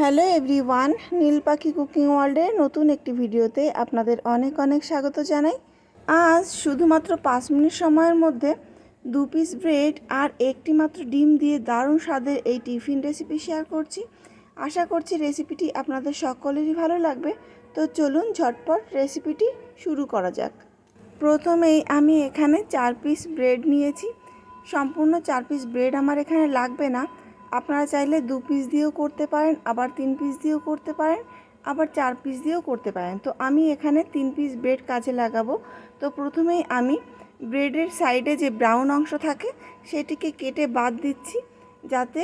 Hello everyone নীল পাখি cooking ওয়ার্ল্ডের নতুন একটি ভিডিওতে আপনাদের অনেক অনেক স্বাগত জানাই। আজ শুধুমাত্র পাঁচ মিনিট সময়ের মধ্যে দু পিস ব্রেড আর একটি মাত্র ডিম দিয়ে দারুণ স্বাদের এই টিফিন রেসিপি শেয়ার করছি। আশা করছি রেসিপিটি আপনাদের সকলেরই ভালো লাগবে। তো চলুন ঝটপট রেসিপিটি শুরু করা যাক। প্রথমেই আমি এখানে চার পিস ব্রেড নিয়েছি। সম্পূর্ণ চার পিস ব্রেড আমার এখানে লাগবে না। আপনারা চাইলে দু পিস দিয়েও করতে পারেন, আবার তিন পিস দিয়েও করতে পারেন, আবার চার পিস দিয়েও করতে পারেন। তো আমি এখানে তিন পিস ব্রেড কাজে লাগাবো। তো প্রথমেই আমি ব্রেডের সাইডে যে ব্রাউন অংশ থাকে, সেটিকে কেটে বাদ দিচ্ছি, যাতে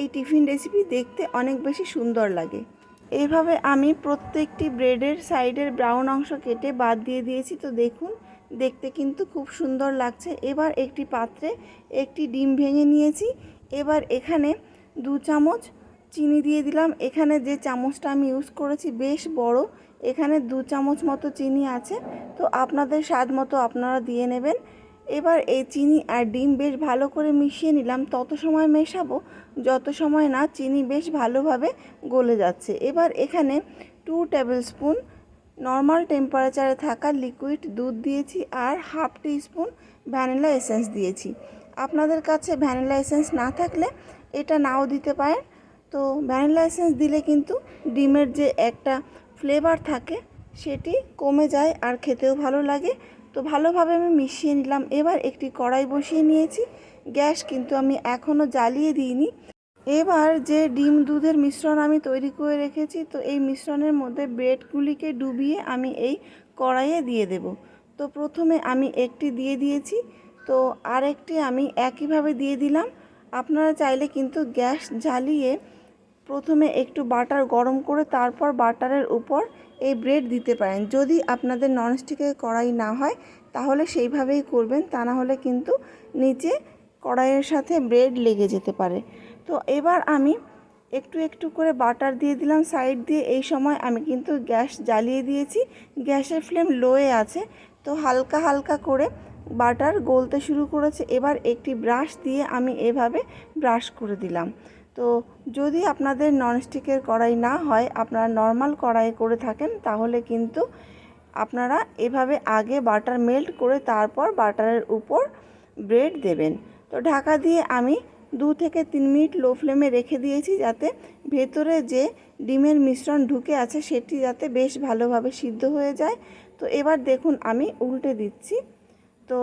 এই টিফিন রেসিপি দেখতে অনেক বেশি সুন্দর লাগে। এইভাবে আমি প্রত্যেকটি ব্রেডের সাইডের ব্রাউন অংশ কেটে বাদ দিয়ে দিয়েছি। তো দেখুন, দেখতে কিন্তু খুব সুন্দর লাগছে। এবার একটি পাত্রে একটি ডিম ভেঙে নিয়েছি। এবার এখানে দু চামচ চিনি দিয়ে দিলাম। এখানে যে চামচটা আমি ইউজ করেছি বেশ বড়, এখানে দু চামচ মতো চিনি আছে। তো আপনাদের স্বাদ মতো আপনারা দিয়ে নেবেন। এবার এই চিনি আর ডিম বেশ ভালো করে মিশিয়ে নিলাম। তত সময় মেশাবো, যত সময় না চিনি বেশ ভালোভাবে গলে যাচ্ছে। এবার এখানে টু টেবিল স্পুন নর্মাল টেম্পারেচারে থাকা লিকুইড দুধ দিয়েছি আর half teaspoon vanilla essence দিয়েছি। আপনাদের কাছে ভ্যানিলা লাইসেন্স না থাকলে এটা নাও দিতে পারেন। তো ভ্যানিলা লাইসেন্স দিলে কিন্তু ডিমের যে একটা ফ্লেভার থাকে, সেটি কমে যায় আর খেতেও ভালো লাগে। তো ভালোভাবে আমি মিশিয়ে নিলাম। এবার একটি কড়াই বসিয়ে নিয়েছি। গ্যাস কিন্তু আমি এখনও জ্বালিয়ে দিইনি। এবার যে ডিম দুধের মিশ্রণ আমি তৈরি করে রেখেছি, তো এই মিশ্রণের মধ্যে ব্রেডগুলিকে ডুবিয়ে আমি এই কড়াইয়ে দিয়ে দেব। তো প্রথমে আমি একটি দিয়ে দিয়েছি। তো আরেকটি আমি একইভাবে দিয়ে দিলাম। আপনারা চাইলে কিন্তু গ্যাস জ্বালিয়ে প্রথমে একটু বাটার গরম করে তারপর বাটারের উপর এই ব্রেড দিতে পারেন। যদি আপনাদের ননস্টিকের কড়াই না হয়, তাহলে সেইভাবেই করবেন। তা না হলে কিন্তু নিচে কড়াইয়ের সাথে ব্রেড লেগে যেতে পারে। তো এবার আমি একটু একটু করে বাটার দিয়ে দিলাম। সাইড দিয়ে এই সময় আমি কিন্তু গ্যাস জ্বালিয়ে দিয়েছি। গ্যাসের ফ্লেম লোয়ে আছে। তো হালকা হালকা করে বাটার গলতে শুরু করেছে। এবার একটি ব্রাশ দিয়ে আমি এভাবে ব্রাশ করে দিলাম। তো যদি আপনাদের ননস্টিকের কড়াই না হয়, আপনারা নর্মাল কড়াই করে থাকেন, তাহলে কিন্তু আপনারা এভাবে আগে বাটার মেল্ট করে তারপর বাটারের উপর ব্রেড দেবেন। তো ঢাকা দিয়ে আমি দু থেকে তিন মিনিট লো ফ্লেমে রেখে দিয়েছি যাতে ভেতরে যে ডিমের মিশ্রণ ঢুকে আছে, সেটি যাতে বেশ ভালোভাবে সিদ্ধ হয়ে যায়। তো এবার দেখুন, আমি উল্টে দিচ্ছি। তো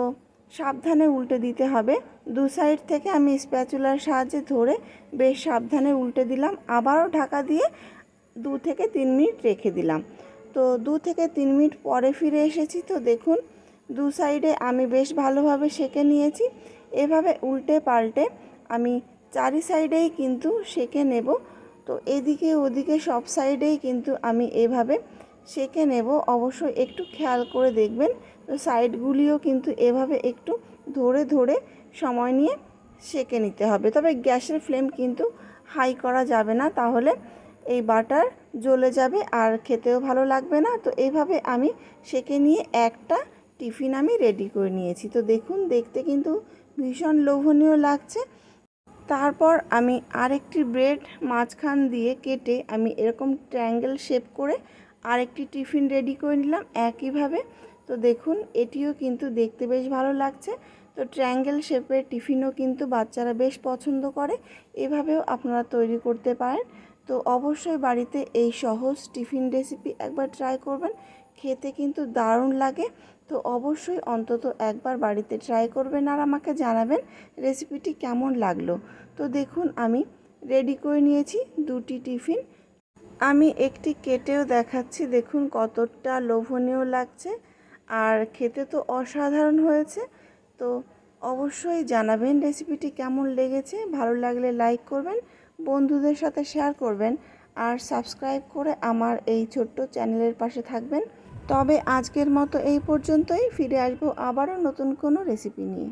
সাবধানে উল্টে দিতে হবে। দু সাইড থেকে আমি স্প্যাচুলার সাহায্যে ধরে বেশ সাবধানে উল্টে দিলাম। আবারও ঢাকা দিয়ে দু থেকে তিন মিনিট রেখে দিলাম। তো দু থেকে তিন মিনিট পরে ফিরে এসেছি। তো দেখুন, দু সাইডে আমি বেশ ভালোভাবে সেকে নিয়েছি। এভাবে উল্টে পাল্টে আমি চারি সাইডেই কিন্তু সেকে নেব। তো এদিকে ওদিকে সব সাইডেই কিন্তু আমি এভাবে সেকে নেব। অবশ্যই একটু খেয়াল করে দেখবেন, তো সাইডগুলিও কিন্তু এভাবে একটু ধরে ধরে সময় নিয়ে সেঁকে নিতে হবে। তবে গ্যাসের ফ্লেম কিন্তু হাই করা যাবে না, তাহলে এই বাটার জ্বলে যাবে আর খেতেও ভালো লাগবে না। তো এইভাবে আমি সেঁকে নিয়ে একটা টিফিন আমি রেডি করে নিয়েছি। তো দেখুন, দেখতে কিন্তু ভীষণ লোভনীয় লাগছে। তারপর আমি আরেকটি ব্রেড মাঝখান দিয়ে কেটে আমি এরকম ট্রায়াঙ্গেল শেপ করে আরেকটি টিফিন রেডি করে নিলাম একইভাবে। তো দেখুন, এটিও কিন্তু দেখতে বেশ ভালো লাগছে। তো ট্রায়াঙ্গেল শেপের টিফিনও কিন্তু বাচ্চারা বেশ পছন্দ করে। এভাবেও আপনারা তৈরি করতে পারেন। তো অবশ্যই বাড়িতে এই সহজ টিফিন রেসিপি একবার ট্রাই করবেন। খেতে কিন্তু দারুণ লাগে। তো অবশ্যই অন্তত একবার বাড়িতে ট্রাই করবেন আর আমাকে জানাবেন রেসিপিটি কেমন লাগল। তো দেখুন, আমি রেডি করে নিয়েছি দুটি টিফিন। আমি একটি কেটেও দেখাচ্ছি, দেখুন কতটা লোভনীয় লাগছে। আর খেতে তো অসাধারণ হয়েছে। তো অবশ্যই জানাবেন রেসিপিটি কেমন লেগেছে। ভালো লাগলে লাইক করবেন, বন্ধুদের সাথে শেয়ার করবেন আর সাবস্ক্রাইব করে আমার এই ছোট্ট চ্যানেলের পাশে থাকবেন। তবে আজকের মতো এই পর্যন্তই। ফিরে আসব আবারও নতুন কোনো রেসিপি নিয়ে।